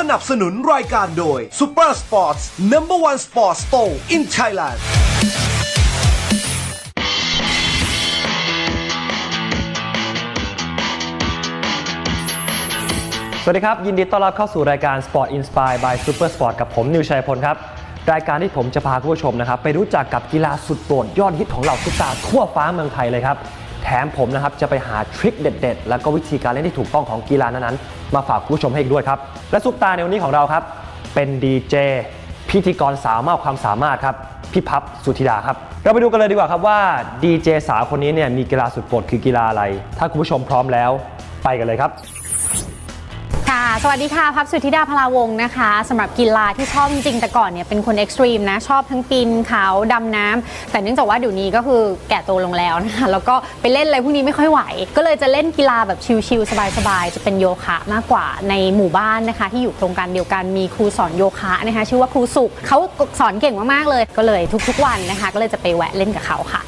สนับสนุนรายการโดย Super Sports Number One Sports Store in Thailand สวัสดีครับ ยินดีต้อนรับเข้าสู่รายการ Sport Inspire by Super Sport กับผมนิวชัยพลครับ รายการที่ผมจะพาคุณผู้ชมนะครับ ไปรู้จักกับกีฬาสุดโปรดยอดฮิตของเหล่าซุปตาร์ทั่วฟ้าเมืองไทยเลยครับ แถมผมนะครับจะไปหาทริคเด็ด ๆ แล้วก็วิธีการเล่นที่ถูกต้องของกีฬานั้นๆมาฝากคุณผู้ชมให้อีกด้วยครับ และซุปตาร์ในวันนี้ของเราครับ เป็นดีเจพิธีกรสาวมากความสามารถครับพี่พับสุธิดาครับ เราไปดูกันเลยดีกว่าครับว่าดีเจสาวคนนี้เนี่ยมีกีฬาสุดโปรดคือกีฬาอะไร ถ้าคุณผู้ชมพร้อมแล้ว ไปกันเลยครับ สวัสดีค่ะ พับสุธิดาพลาวงศ์นะคะสำหรับกีฬาที่ชอบจริงแต่ก่อนเนี่ยเป็นคนเอ็กซ์ตรีมนะชอบทั้งปีนเขาดำน้ำแต่เนื่องจากว่าเดี๋ยวนี้ก็คือแก่ตัวลงแล้วนะคะแล้วก็ไปเล่นอะไรพวกนี้ไม่ค่อยไหว ก็เลยจะเล่นกีฬาแบบชิลๆสบายๆจะเป็นโยคะมากกว่าในหมู่บ้านนะคะ ที่อยู่โครงการเดียวกันมีครูสอนโยคะนะคะชื่อว่าครูสุขเขาสอนเก่งมากๆเลย ก็เลยทุกๆวันนะคะ ก็เลยจะไปแวะเล่นกับเขาค่ะ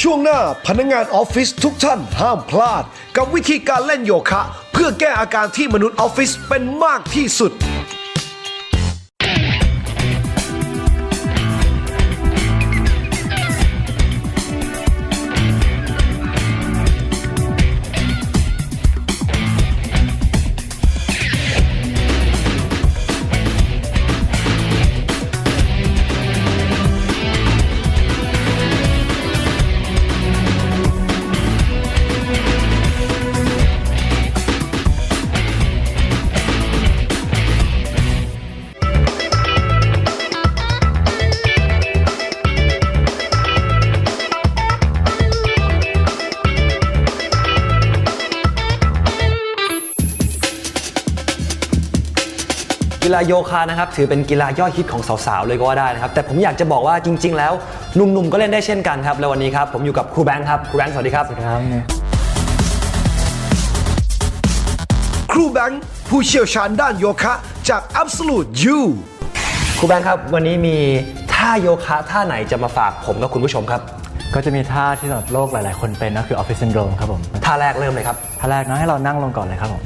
ช่วงหน้าพนักงานออฟฟิศทุกท่านห้ามพลาด กับวิธีการเล่นโยคะ พื่อแก้อาการที่มนุษย์ออฟฟิศเป็นมากที่สุด กีฬาโยคะนะครับถือเป็นกีฬายอดฮิตของสาวๆเลยก็ว่าได้นะครับแต่ผมอยากจะบอกว่าจริง ๆ แล้วหนุ่มๆก็เล่นได้เช่นกันครับแล้ววันนี้ครับผมอยู่กับครูแบงค์ครับครูแบงค์สวัสดีครับครับเนี่ยครูแบงค์ผู้เชี่ยวชาญด้านโยคะจาก Absolute You ครูแบงค์ครับ วันนี้มีท่าโยคะท่าไหนจะมาฝากผมกับคุณผู้ชมครับ ก็จะมีท่าที่สำหรับโลกหลาย ๆ คนเป็นก็คือออฟฟิศซินโดรมครับผม ท่าแรกเริ่มเลยครับ ท่าแรกเนาะให้เรานั่งลงก่อนเลยครับผม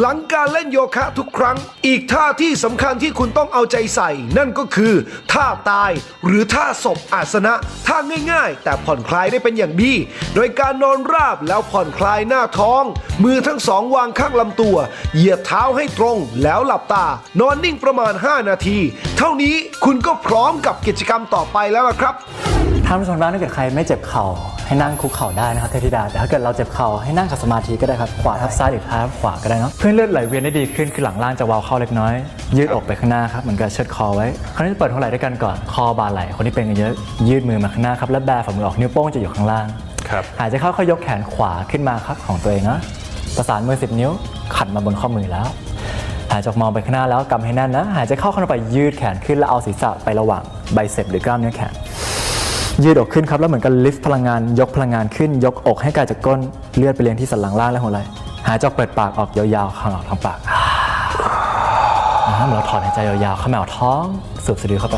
หลังการเล่นโยคะทุกครั้ง อีกท่าที่สำคัญที่คุณต้องเอาใจใส่ นั่นก็คือท่าตายหรือท่าศพอาสนะท่าง่ายๆ แต่ผ่อนคลายได้เป็นอย่างดี โดยการนอนราบแล้วผ่อนคลายหน้าท้อง มือทั้งสองวางข้างลำตัว เหยียดเท้าให้ตรงแล้วหลับตา นอนนิ่งประมาณ 5 นาที เท่านี้คุณก็พร้อมกับกิจกรรมต่อไปแล้วล่ะครับานผู้ชมบ้านถ้าเกิดใครไม่เจ็บเข่าให้นั่งคุกเข่าได้นะครับเทพธิดาแต่ถ้าเกิดเราเจ็บเข่าให้นั่งขัดสมาธิก็ได้ครับขวาทับซ้ายหรือซ้ายทับขวาก็ได้เนาะเพื่อให้เลือดไหลเวียนได้ดีขึ้นคือหลังล่างจะวาวเข้าเล็กน้อย ยืดอกไปข้างหน้าครับเหมือนกับเชิดคอไว้คราวนี้จะเปิดหัวไหล่ด้วยกันก่อนคอบ่าไหล่คนที่เป็นกันเยอะยืดมือมาข้างหน้าครับแล้วแบฝ่ามือออกนิ้วโป้งจะอยู่ข้างล่างครับหายใจเข้าค่อยยกแขนขวาขึ้นมาครับของตัวเองนะประสานมือ 10 นิ้วขัดมาบนข้อมือแล้ว หายใจออกมองไปข้างหน้าแล้วกำให้แน่นนะ หายใจเข้าเข้าไปยืดแขนขึ้นแล้วเอาศีรษะไประหว่างไบเซปหรือกล้ามเนื้อแขน ยืดอกขึ้นครับ แล้วเหมือนกับลิฟต์พลังงาน ยกพลังงานขึ้น ยกอกให้ไกลจากก้นเลือดไปเลี้ยงที่สันหลังล่างและหัวไหล่หายใจออกเปิดปากออกยาวๆข้างออกทางปากนะฮะเหมือนเราถอนหายใจยาวๆเข้าแมวท้องสูบสะดือเข้าไป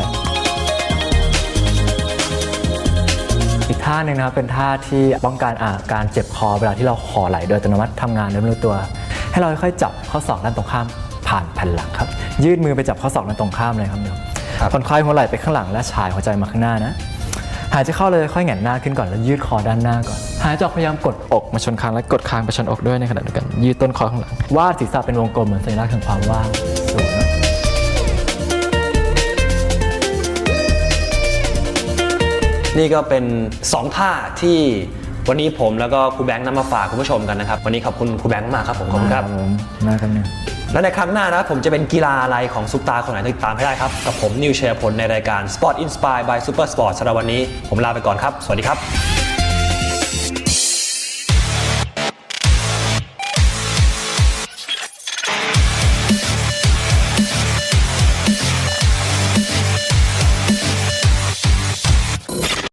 อีกท่าหนึ่งนะครับเป็นท่าที่ป้องกันอาการเจ็บคอเวลาที่เราห่อไหลโดยอัตโนมัติทำงานโดยไม่รู้ตัว ให้เราค่อยๆจับข้อศอกด้านตรงข้ามผ่านแผ่นหลังครับ ยืดมือไปจับข้อศอกด้านตรงข้ามเลยครับเดี๋ยวครับผ่อนคลายหัวไหล่ไปข้างหลังและฉายหัวใจมาข้างหน้านะ หายใจเข้าเลยค่อยแหงนหน้าขึ้นก่อนแล้วยืดคอด้านหน้าก่อน หายใจออกพยายามกดอกมาชนคางและกดคางไปชนอกด้วยในขณะเดียวกัน ยืดต้นคอข้างหลังวาดศีรษะเป็นวงกลมเหมือนสัญลักษณ์แห่งความว่างสูงนะนี่ก็เป็น 2 ท่าที่วันนี้ผมแล้วก็ครูแบงค์นำมาฝากคุณผู้ชมกันนะครับ วันนี้ขอบคุณครูแบงค์มากครับผมขอบคุณครับผมมาครับเนี่ย และในครั้งหน้านะผมจะเป็นกีฬาอะไรของซุปตาคนไหนติดตามให้ได้ครับ กับผมนิวเชียร์พลในรายการ Sport Inspire by Super Sport สำหรับวันนี้ ผมลาไปก่อนครับ สวัสดีครับ